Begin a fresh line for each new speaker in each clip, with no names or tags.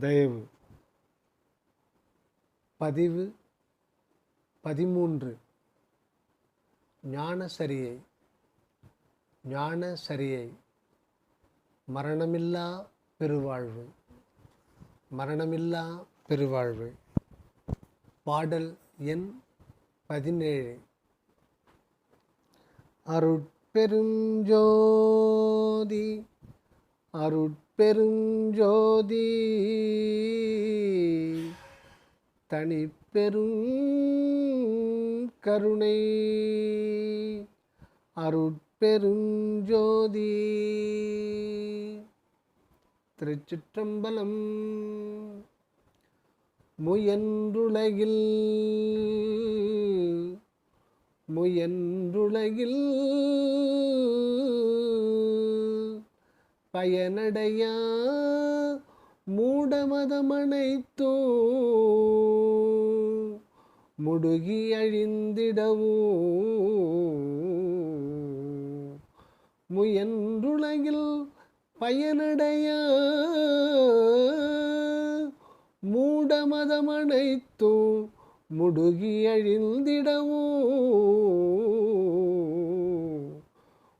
தயவு. பதிவு பதிமூன்று. ஞானசரியை ஞானசரியை மரணமில்லா பெருவாழ்வு. மரணமில்லா பெருவாழ்வு. பாடல் எண் பதினேழு. அருட்பெருஞ்சோதி அருட்பெருஞ்சோதி. தனிப்பெரும் கருணை. அருட்பெருஞ்சோதி. திருச்சிற்றம்பலம் முயன்றுலகில். முயன்றுலகில். பயனடையா? மூடமதமனைத்தோ முடுகி அழிந்திடவோ? முயன்றுலகில் பயனடையா? மூடமதமனைத்தோ முடுகி அழிந்திடவோ?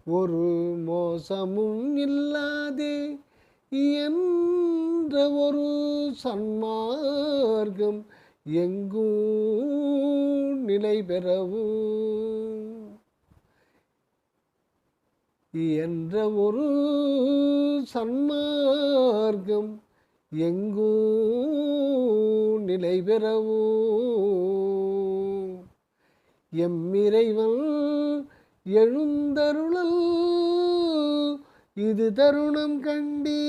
ஒரு மோசமும் இல்லாதே என்ற ஒரு சன்மார்க்கம் எங்கும் நிலை பெறவும். என்ற ஒரு சன்மார்க்கம் எங்கும் நிலை பெறவும். எம்மிறைவன் எழுந்தருளல். இது தருணம் கண்டே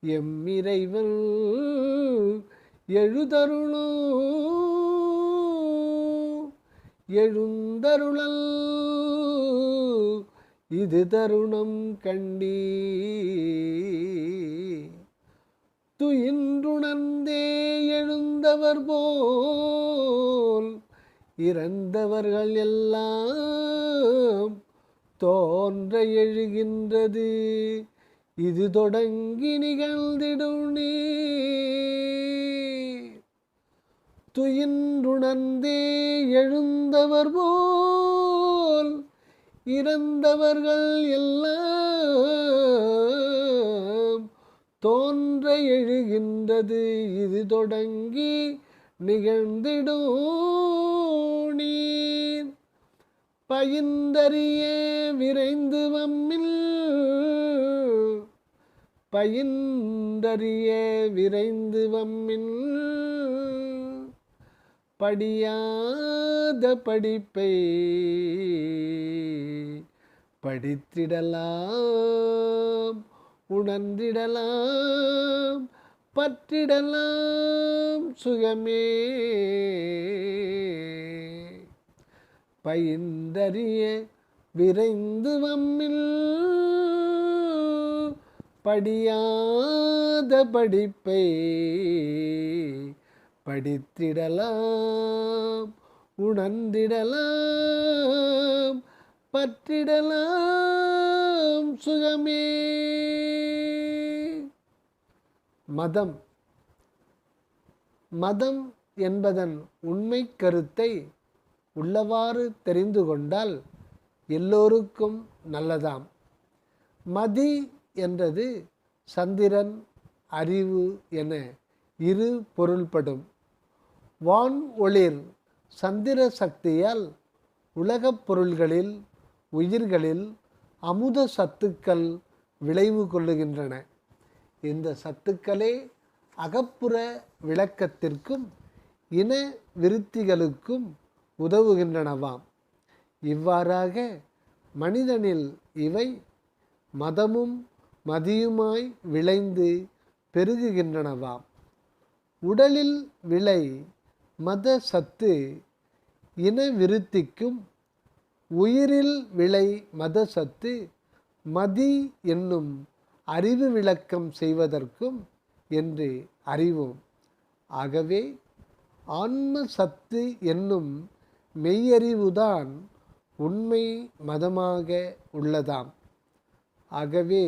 எம் இறைவன் எழுதருளோ எழுந்தருளல். இது தருணம் கண்டீ துயின்றுணர்ந்தே எழுந்தவர் போல் இறந்தவர்கள் எல்லாம் தோன்ற எழுகின்றது. இது தொடங்கி நிகழ்ந்திடும் நீ துயின்றுணர்ந்தே எழுந்தவர் போல் இறந்தவர்கள் எல்லாம் தோன்ற எழுகின்றது இது தொடங்கி நிகழ்ந்திடும் நீர் பயின்றறிய விரைந்து வம்மில். பயின்றறிய விரைந்து வம்மின் படியாத படிப்பை படித்திடலாம். உணர்ந்திடலாம் பற்றிடலாம் சுகமே. பயின்றறிய விரைந்து வம்மில் படியாத படிப்பை படித்திடலாம் உணர்ந்திடலாம் பற்றிடலாம் சுகமே. மதம். மதம் என்பதன் உண்மை கருத்தை உள்ளவாறு தெரிந்து கொண்டால் எல்லோருக்கும் நல்லதாம். மதி என்றது சந்திரன் அறிவு என இரு பொருள்படும். வான் ஒளிர் சந்திர சக்தியால் உலகப் பொருள்களில் உயிர்களில் அமுத சத்துக்கள் விளைவு கொள்ளுகின்றன. இந்த சத்துக்களே அகப்புற விளக்கத்திற்கும் இன விருத்திகளுக்கும் உதவுகின்றனவாம். இவ்வாறாக மனிதனில் இவை மதமும் மதியுமாய் விளைந்து பெருகுகின்றனவாம். உடலில் விளை மத சத்து இன விருத்திக்கும் உயிரில் விளை மத சத்து மதி என்னும் அறிவு விளக்கம் செய்வதற்கும் என்று அறிவோம். ஆகவே ஆன்ம சத்து என்னும் மெய்யறிவுதான் உண்மை மதமாக உள்ளதாம். ஆகவே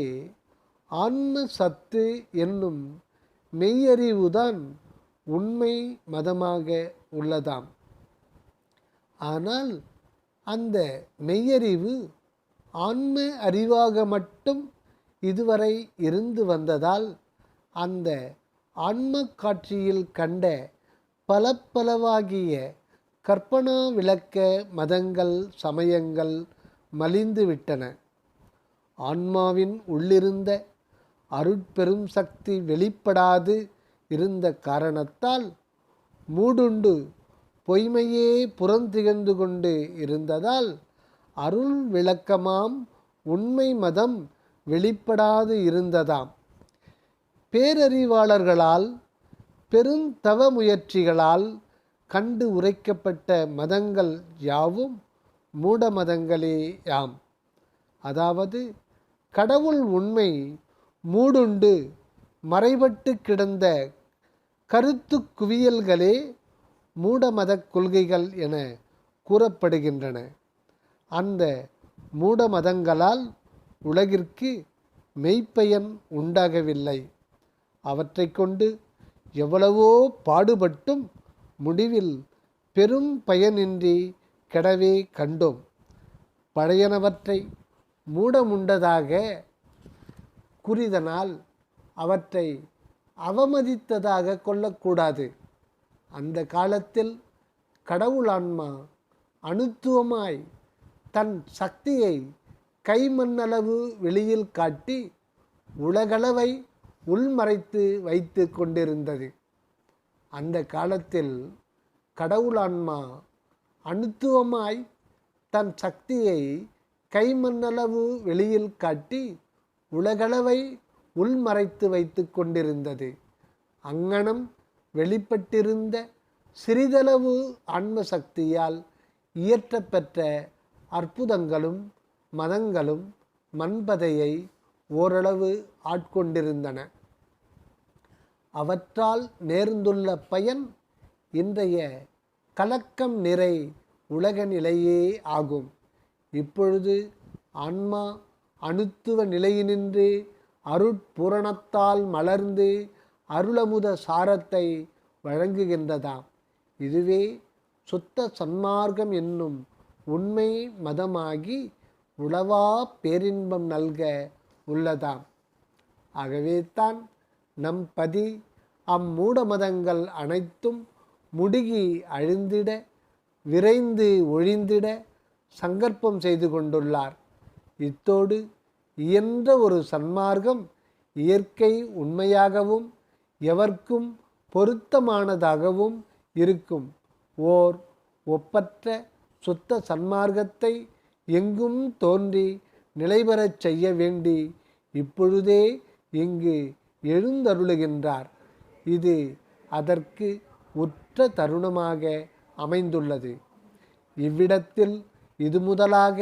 ஆன்ம சத்து என்னும் மெய்யறிவுதான் உண்மை மதமாக உள்ளதாம். ஆனால் அந்த மெய்யறிவு ஆன்ம அறிவாக மட்டும் இதுவரை இருந்து வந்ததால் அந்த ஆன்ம காட்சியில் கண்ட பல பலவாகிய கற்பனா விளக்க மதங்கள் சமயங்கள் மலிந்து விட்டன. ஆன்மாவின் உள்ளிருந்த அருட்பெரும் சக்தி வெளிப்படாது இருந்த காரணத்தால் மூடுண்டு பொய்மையே புறந்திகழ்ந்து கொண்டு இருந்ததால் அருள் விளக்கமாம் உண்மை மதம் வெளிப்படாது இருந்ததாம். பேரறிவாளர்களால் பெருந்தவ முயற்சிகளால் கண்டு உரைக்கப்பட்ட மதங்கள் யாவும் மூட மதங்களே யாம். அதாவது கடவுள் உண்மை மூடுண்டு மறைபட்டு கிடந்த கருத்து குவியல்களே மூடமத கொள்கைகள் என கூறப்படுகின்றன. அந்த மூடமதங்களால் உலகிற்கு மெய்ப்பயன் உண்டாகவில்லை. அவற்றை கொண்டு எவ்வளவோ பாடுபட்டும் முடிவில் பெரும் பயனின்றி கெடவே கண்டோம். பழையனவற்றை மூடமுண்டதாக குறிதனால் அவற்றை அவமதித்ததாக கொள்ளக்கூடாது. அந்த காலத்தில் கடவுளான்மா அணுத்துவமாய் தன் சக்தியை கைமண்ணளவு வெளியில் காட்டி உலகளவை உள்மறைத்து வைத்து கொண்டிருந்தது. அந்த காலத்தில் கடவுளான்மா அணுத்துவமாய் தன் சக்தியை கைமண்ணளவு வெளியில் காட்டி உலகளவை உள்மறைத்து வைத்து கொண்டிருந்தது. அங்கனம் வெளிப்பட்டிருந்த சிறிதளவு ஆன்ம சக்தியால் இயற்றப்பெற்ற அற்புதங்களும் மதங்களும் மண்பதையை ஓரளவு ஆட்கொண்டிருந்தன. அவற்றால் நேர்ந்துள்ள பயன் இன்றைய கலக்கம் நிறை உலக நிலையே ஆகும். இப்பொழுது ஆன்மா அணுத்துவ நிலையினின்று அருட்பூரணத்தால் மலர்ந்து அருளமுத சாரத்தை வழங்குகின்றதாம். இதுவே சுத்த சன்மார்க்கம் என்னும் உண்மை மதமாகி உளவா பேரின்பம் நல்க உள்ளதாம். ஆகவே தான் நம் பதி அம்மூட மதங்கள் அனைத்தும் முடுகி அழிந்திட விரைந்து ஒழிந்திட சங்கற்பம் செய்து கொண்டுள்ளார். இத்தோடு இயன்ற ஒரு சன்மார்க்கம் இயற்கை உண்மையாகவும் எவர்க்கும் பொருத்தமானதாகவும் இருக்கும். ஓர் ஒப்பற்ற சுத்த சன்மார்க்கத்தை எங்கும் தோன்றி நிலைபெறச் செய்ய வேண்டி இப்பொழுதே இங்கு எழுந்தருளுகின்றார். இது அதற்கு உற்ற தருணமாக அமைந்துள்ளது. இவ்விடத்தில் இது முதலாக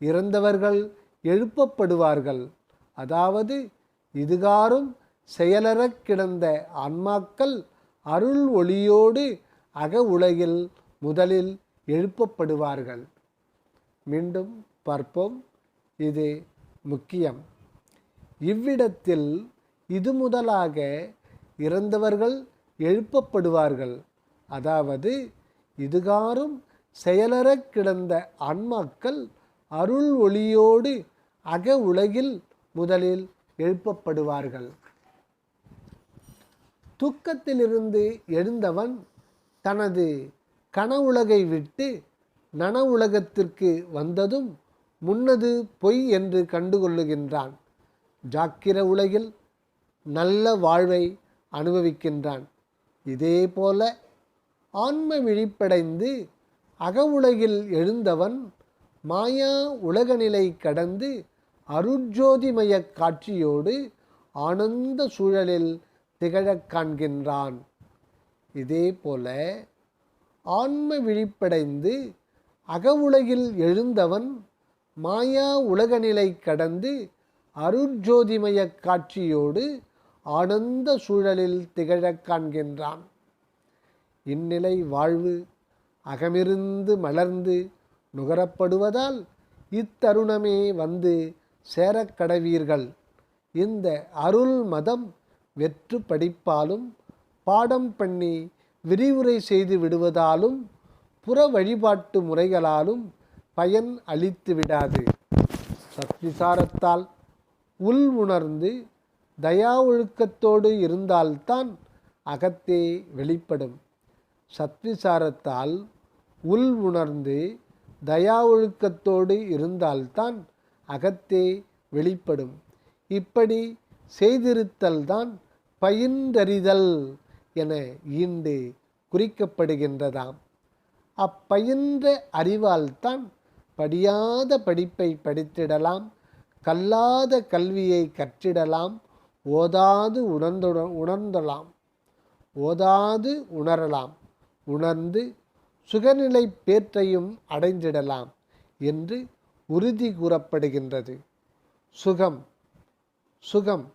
இறந்தவர்கள் எழுப்பப்படுவார்கள். அதாவது இதுகாரும் செயலறக் கிடந்த ஆன்மாக்கள் அருள் ஒளியோடு அக உலகில் முதலில் எழுப்பப்படுவார்கள். மீண்டும் பார்ப்போம். இது முக்கியம். இவ்விடத்தில் இது முதலாக இறந்தவர்கள் எழுப்பப்படுவார்கள். அதாவது இதுகாரும் செயலறக் கிடந்த ஆன்மாக்கள் அருள் ஒளியோடு அக உலகில் முதலில் எழுப்பப்படுவார்கள். தூக்கத்திலிருந்து எழுந்தவன் தனது கனவுலகை விட்டு நனவுலகத்திற்கு வந்ததும் முன்னது பொய் என்று கண்டுகொள்ளுகின்றான். ஜாக்கிர உலகில் நல்ல வாழ்வை அனுபவிக்கின்றான். இதேபோல ஆன்ம விழிப்படைந்து அகவுலகில் எழுந்தவன் மாயா உலகநிலை கடந்து அருட்ஜோதிமய காட்சியோடு ஆனந்த சூழலில் திகழக் காண்கின்றான் இதேபோல ஆன்ம விழிப்படைந்து அகவுலகில் எழுந்தவன் மாயா உலகநிலை கடந்து அருட்ஜோதிமய காட்சியோடு ஆனந்த சூழலில் திகழக் காண்கின்றான் இந்நிலை வாழ்வு அகமிருந்து மலர்ந்து நுகரப்படுவதால் இத்தருணமே வந்து சேரக்கடவீர்கள். இந்த அருள் மதம் வெற்று படிப்பாலும் பாடம் பண்ணி விரிவுரை செய்து விடுவதாலும் புற வழிபாட்டு முறைகளாலும் பயன் அளித்து விடாது. சத்விசாரத்தால் உள் உணர்ந்து தயா ஒழுக்கத்தோடு இருந்தால்தான் அகத்தே வெளிப்படும். சத்விசாரத்தால் உள் உணர்ந்து தயா ஒழுக்கத்தோடு இருந்தால்தான் அகத்தே வெளிப்படும். இப்படி செய்திருத்தல்தான் பயின்றறிதல் என ஈண்டு குறிக்கப்படுகின்றதாம். அப்பயின்ற அறிவால்தான் படியாத படிப்பை படித்திடலாம் கல்லாத கல்வியை கற்றிடலாம் ஓதாது உணர்ந்துட உணர்ந்தலாம் ஓதாது உணரலாம் உணர்ந்து சுகநிலை பேற்றையும் அடைந்திடலாம் என்று உறுதி கூறப்படுகின்றது. சுகம் சுகம்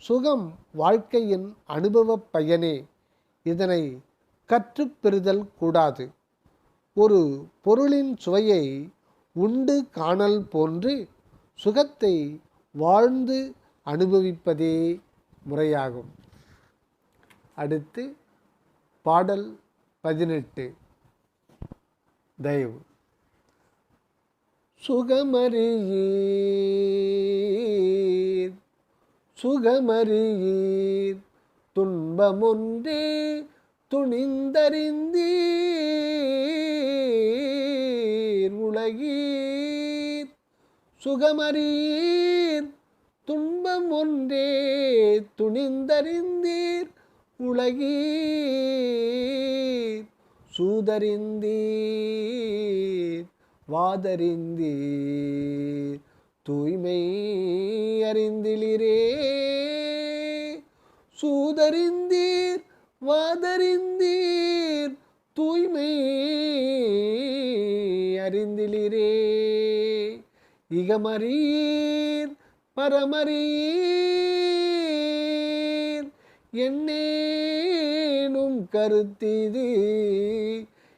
சுகம் வாழ்க்கையின் அனுபவப் பயனே. இதனை கற்றுப்பெறுதல் கூடாது. ஒரு பொருளின் சுவையை உண்டு காணல் போன்று சுகத்தை வாழ்ந்து அனுபவிப்பதே முறையாகும். அடுத்து பாடல் பதினெட்டு. தயவு. சுகமறியீர் சுகமறியீர் துன்பமொன்றே துணிந்தறிந்தீர் உலகீர். சுகமறியீர் துன்பம் ஒன்றே துணிந்தறிந்தீர் உலகீர். சூதறிந்தீர் வாதறிந்தீர். தூய்மை அறிந்திலிரே. சூதறிந்தீர் வாதறிந்தீர் தூய்மை அறிந்திலிரே. இகமறீர் பரமறீர் என்னேனும் கருத்திது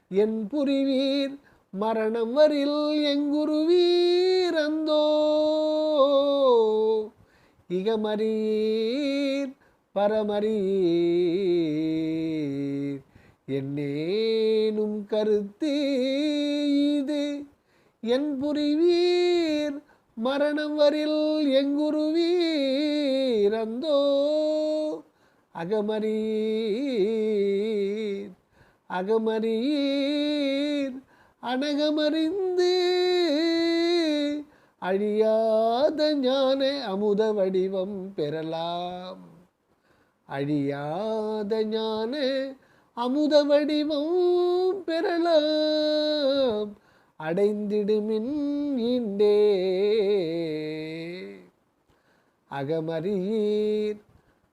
என் புரிவீர் மரணம் வரில் எங்குருவீர் அந்தோ. இகமறீர் பரமறீர் என்னேனும் கருத்து இது. என் புரிவீர் மரணம் வரில் எங்குருவீர் அந்தோ. அகமரீர். அகமறீர் அனகமறிந்து அழியாத ஞான அமுத வடிவம் பெறலாம். அழியாத ஞான அமுத வடிவம் பெறலாம். அடைந்திடுமின் இண்டே அகமறியீர்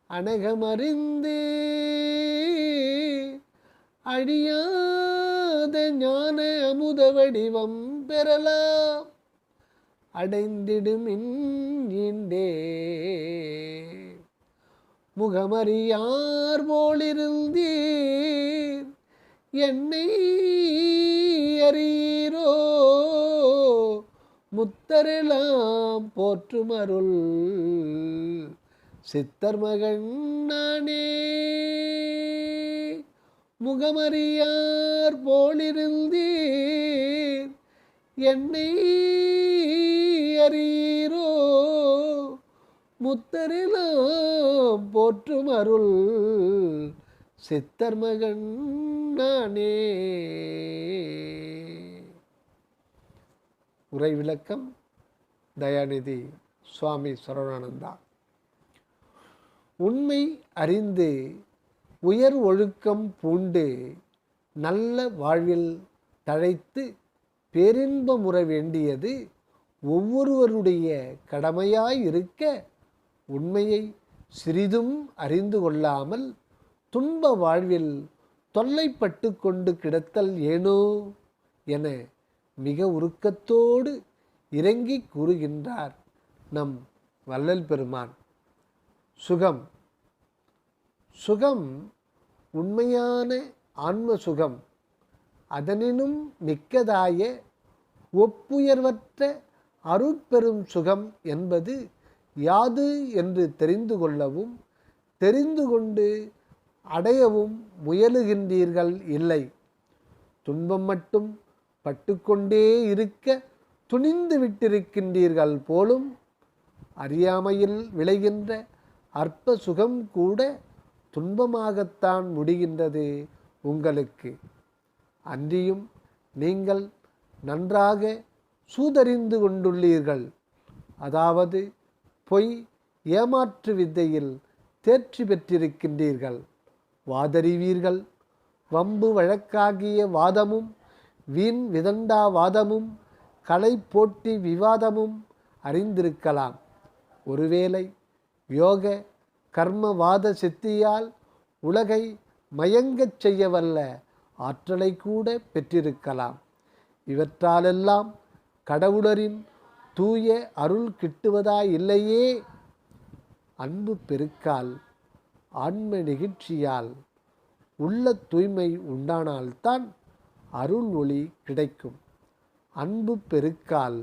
அகமறீர் அழியா அழியாத ஞான அமுத வடிவம் பெறலாம் அடைந்திடும் இன்றே. முகமறியார் போலிருந்தீர். என்னை அறியீரோ. முத்தரெல்லாம் போற்றும் அருள். சித்தர் மகன் நானே. முகமறியார் போலிருந்தீர். என்னை அறியீரோ? முத்தரிலாம் போற்றும் அருள் சித்தர் மகன் நானே. உரை விளக்கம் தயாநிதி சுவாமி சரவணானந்தா. உண்மை அறிந்து உயர் ஒழுக்கம் பூண்டு நல்ல வாழ்வில் தழைத்து பேரின்பமுற வேண்டியது ஒவ்வொருவருடைய கடமையாயிருக்க உண்மையை சிறிதும் அறிந்து கொள்ளாமல் துன்ப வாழ்வில் தொல்லைப்பட்டு கொண்டு கிடத்தல் ஏனோ என மிக உருக்கத்தோடு இறங்கி கூறுகின்றார் நம் வள்ளல் பெருமான். சுகம். சுகம் உண்மையான ஆன்ம சுகம் அதனினும் மிக்கதாய ஒப்புயர்வற்ற அருட்பெரும் சுகம் என்பது யாது என்று தெரிந்து கொள்ளவும் தெரிந்து கொண்டு அடையவும் முயலுகின்றீர்கள் இல்லை. துன்பம் மட்டும் பட்டுக்கொண்டே இருக்க துணிந்து விட்டிருக்கின்றீர்கள் போலும் அறியாமையில் விளைகின்ற அற்ப சுகம் கூட துன்பமாகத்தான் முடிகின்றது உங்களுக்கு. அன்றியும் நீங்கள் நன்றாக சூதறிந்து கொண்டுள்ளீர்கள். அதாவது பொய் ஏமாற்று வித்தையில் தேர்ச்சி பெற்றிருக்கின்றீர்கள். வாதறிவீர்கள். வம்பு வழக்காகிய வாதமும் வீண் விதண்டா வாதமும் கலை போட்டி விவாதமும் அறிந்திருக்கலாம். ஒருவேளை யோக கர்மவாத சித்தியால் உலகை மயங்கச் செய்யவல்ல ஆற்றலை கூட பெற்றிருக்கலாம். இவற்றாலெல்லாம் கடவுளரின் தூய அருள் கிட்டுவதா இல்லையே அன்பு பெருக்கால் ஆன்ம நெகிழ்ச்சியால் உள்ள தூய்மை உண்டானால்தான் அருள் ஒளி கிடைக்கும். அன்பு பெருக்கால்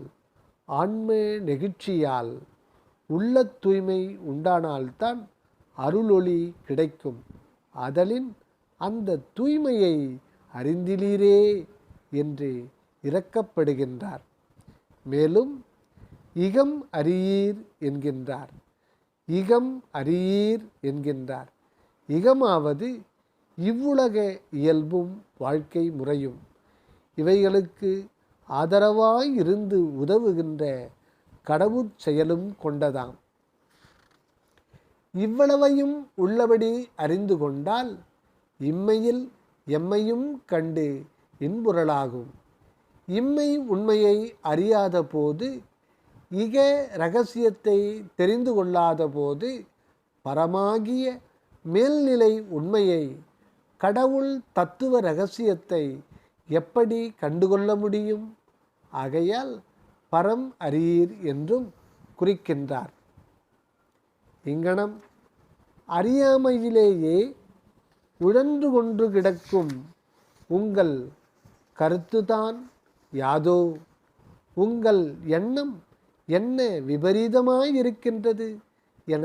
ஆன்ம நெகிழ்ச்சியால் உள்ள தூய்மை உண்டானால்தான் அருளொளி கிடைக்கும். அதலின் அந்த தூய்மையை அறிந்திலீரே என்று இறக்கப்படுகின்றார் மேலும் இகம் அறியீர் என்கின்றார். இகம் அறியீர் என்கின்றார். இகமாவது இவ்வுலக இயல்பும் வாழ்க்கை முறையும். இவைகளுக்கு ஆதரவாய் இருந்து உதவுகின்ற கடவுட் செயலும் கொண்டதாம். இவ்வளவையும் உள்ளபடி அறிந்து கொண்டால் இம்மையில் எம்மையும் கண்டு இன்புறலாகும் இம்மை உண்மையை அறியாத போது இக ரகசியத்தை தெரிந்து கொள்ளாத போது பரமாகிய மேல்நிலை உண்மையை கடவுள் தத்துவ ரகசியத்தை எப்படி கண்டுகொள்ள முடியும்? ஆகையால் பரம் அறியீர் என்றும் குறிக்கின்றார். இங்கனம் அறியாமையிலேயே உழன்று கொண்டு கிடக்கும் உங்கள் கருத்துதான் யாதோ. உங்கள் எண்ணம் என்ன விபரீதமாயிருக்கின்றது என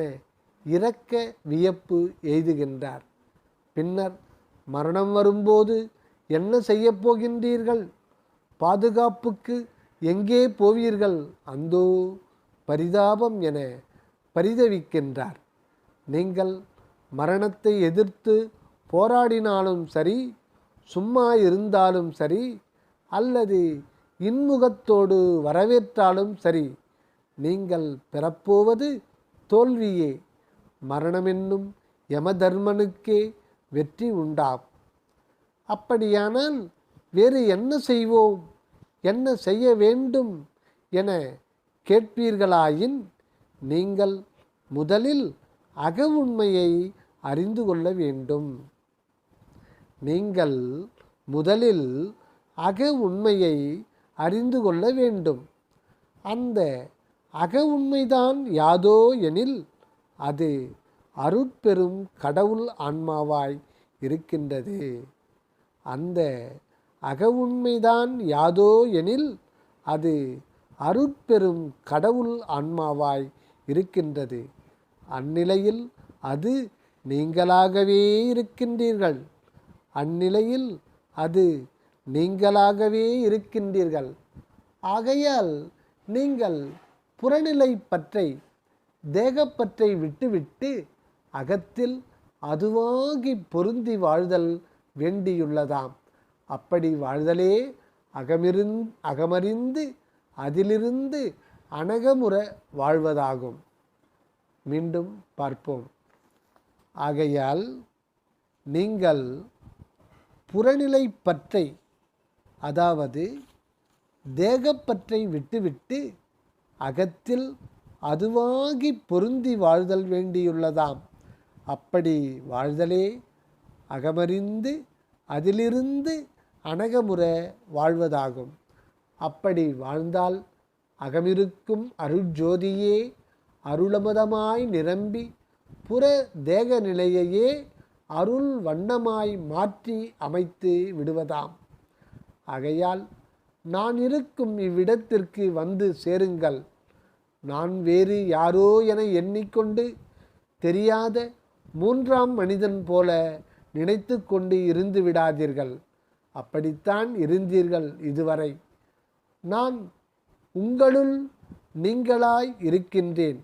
இரக்க வியப்பு எய்துகின்றார். பின்னர் மரணம் வரும்போது என்ன செய்யப் போகின்றீர்கள்? பாதுகாப்புக்கு எங்கே போவீர்கள்? அந்தோ பரிதாபம் என பரிதவிக்கின்றார். நீங்கள் மரணத்தை எதிர்த்து போராடினாலும் சரி சும்மா இருந்தாலும் சரி அல்லது இன்முகத்தோடு வரவேற்றாலும் சரி நீங்கள் பெறப்போவது தோல்வியே. மரணமென்னும் யமதர்மனுக்கே வெற்றி உண்டாம். அப்படியானால் வேறு என்ன செய்வோம்? என்ன செய்ய வேண்டும் என கேட்பீர்களாயின் நீங்கள் முதலில் அக உண்மையை அறிந்து கொள்ள வேண்டும். நீங்கள் முதலில் அக உண்மையை அறிந்து கொள்ள வேண்டும். அந்த அக உண்மைதான் யாதோ எனில் அது அருட்பெரும் கடவுள் ஆன்மாவாய் இருக்கின்றது. அந்த அக உண்மைதான் யாதோ எனில் அது அருட்பெரும் கடவுள் ஆன்மாவாய் இருக்கின்றது. அந்நிலையில் அது நீங்களாகவே இருக்கின்றீர்கள். அந்நிலையில் அது நீங்களாகவே இருக்கின்றீர்கள். ஆகையால் நீங்கள் புறநிலை பற்றை தேகப்பற்றை விட்டுவிட்டு அகத்தில் அதுவாகி பொருந்தி வாழ்தல் வேண்டியுள்ளதாம். அப்படி வாழ்தலே அகமிருந் அகமறிந்து அதிலிருந்து அனகமுற வாழ்வதாகும். மீண்டும் பார்ப்போம். ஆகையால் நீங்கள் புறநிலை பற்றை அதாவது தேகப்பற்றை விட்டுவிட்டு அகத்தில் அதுவாகி பொருந்தி வாழ்தல் வேண்டியுள்ளதாம். அப்படி வாழ்தலே அகமறிந்து அதிலிருந்து அனகமுற வாழ்வதாகும். அப்படி வாழ்ந்தால் அகமிருக்கும் அருட்ஜோதியே அருளமதமாய் நிரம்பி புற தேக நிலையையே அருள் வண்ணமாய் மாற்றி அமைத்து விடுவதாம். ஆகையால் நான் இருக்கும் இவ்விடத்திற்கு வந்து சேருங்கள். நான் வேறு யாரோ என எண்ணிக்கொண்டு தெரியாத மூன்றாம் மனிதன் போல நினைத்து கொண்டு இருந்து விடாதீர்கள். அப்படித்தான் இருந்தீர்கள் இதுவரை. நான் உங்களுள் நீங்களாய் இருக்கின்றேன்.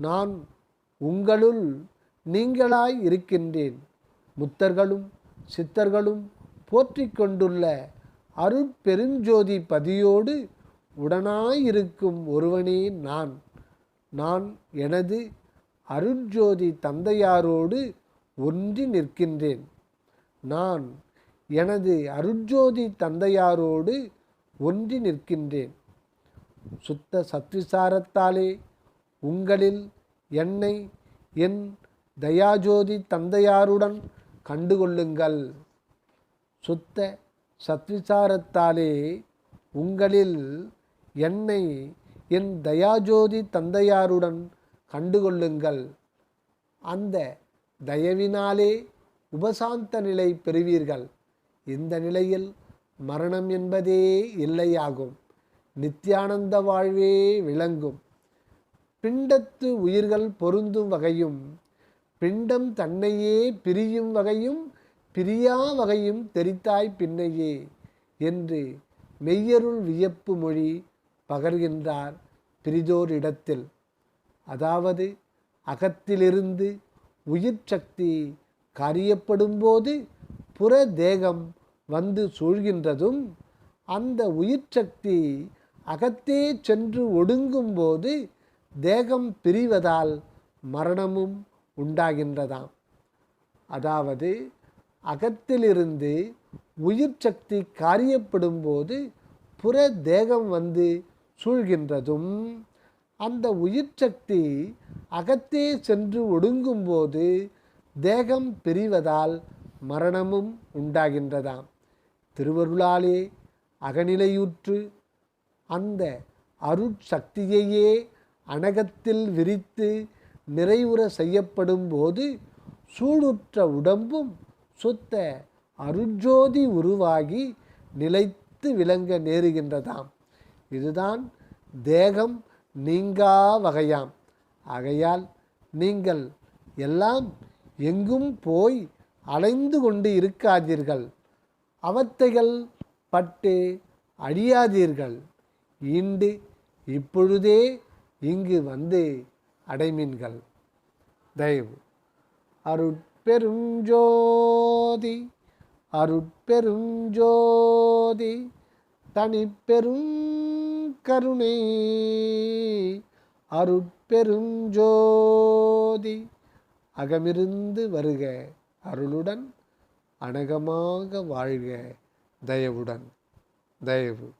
நான் உங்களுள் நீங்களாய் இருக்கின்றேன். முத்தர்களும் சித்தர்களும் போற்றி கொண்டுள்ள அருட்பெருஞ்சோதி பதியோடு உடனாயிருக்கும் ஒருவனே நான். நான் எனது அருட்ஜோதி தந்தையாரோடு ஒன்றி நிற்கின்றேன். நான் எனது அருட்ஜோதி தந்தையாரோடு ஒன்றி நிற்கின்றேன். சுத்த சத்விசாரத்தாலே உங்களில் என்னை என் தயாஜோதி தந்தையாருடன் கண்டுகொள்ளுங்கள். சுத்த சத்விசாரத்தாலே உங்களில் என்னை என் தயாஜோதி தந்தையாருடன் கண்டுகொள்ளுங்கள். அந்த தயவினாலே உபசாந்த நிலை பெறுவீர்கள். இந்த நிலையில் மரணம் என்பதே இல்லையாகும். நித்யானந்த வாழ்வே விளங்கும். பிண்டத்து உயிர்கள் பொருந்தும் வகையும் பிண்டம் தன்னையே பிரியும் வகையும் பிரியா வகையும் தெரித்தாய் பின்னையே என்று மெய்யருள் வியப்பு மொழி பகர்கின்றார் பிரிதோர் இடத்தில். அதாவது அகத்திலிருந்து உயிர் சக்தி காரியப்படும்போது புற தேகம் வந்து சூழ்கின்றதும் அந்த உயிர் சக்தி அகத்தே சென்று ஒடுங்கும்போது தேகம் பிரிவதால் மரணமும் உண்டாகின்றதாம். அதாவது அகத்திலிருந்து உயிர் சக்தி காரியப்படும்போது புற தேகம் வந்து சூழ்கின்றதும் அந்த உயிர் சக்தி அகத்தே சென்று ஒடுங்கும்போது தேகம் பிரிவதால் மரணமும் உண்டாகின்றதாம். திருவருளாலே அகநிலையுற்று அந்த அருட்சக்தியையே அனகத்தில் விரித்து நிறைவுற செய்யப்படும் போது சூடுற்ற உடம்பும் சுத்த அருஜோதி உருவாகி நிலைத்து விளங்க நேருகின்றதாம். இதுதான் தேகம் நீங்கா வகையாம். ஆகையால் நீங்கள் எல்லாம் எங்கும் போய் அலைந்து கொண்டு இருக்காதீர்கள். அவத்தைகள் பட்டு அழியாதீர்கள். ஈண்டு இப்பொழுதே இங்கு வந்து அடைமீன்கள். தயவு. அருட்பெருஞ்சோதி அருட்பெருஞ்சோதி தனிப்பெரும் கருணை. அருட்பெருஞ்சோதி அகமிருந்து வருக அருளுடன் அனகமாக வாழ்க தயவுடன். தயவு.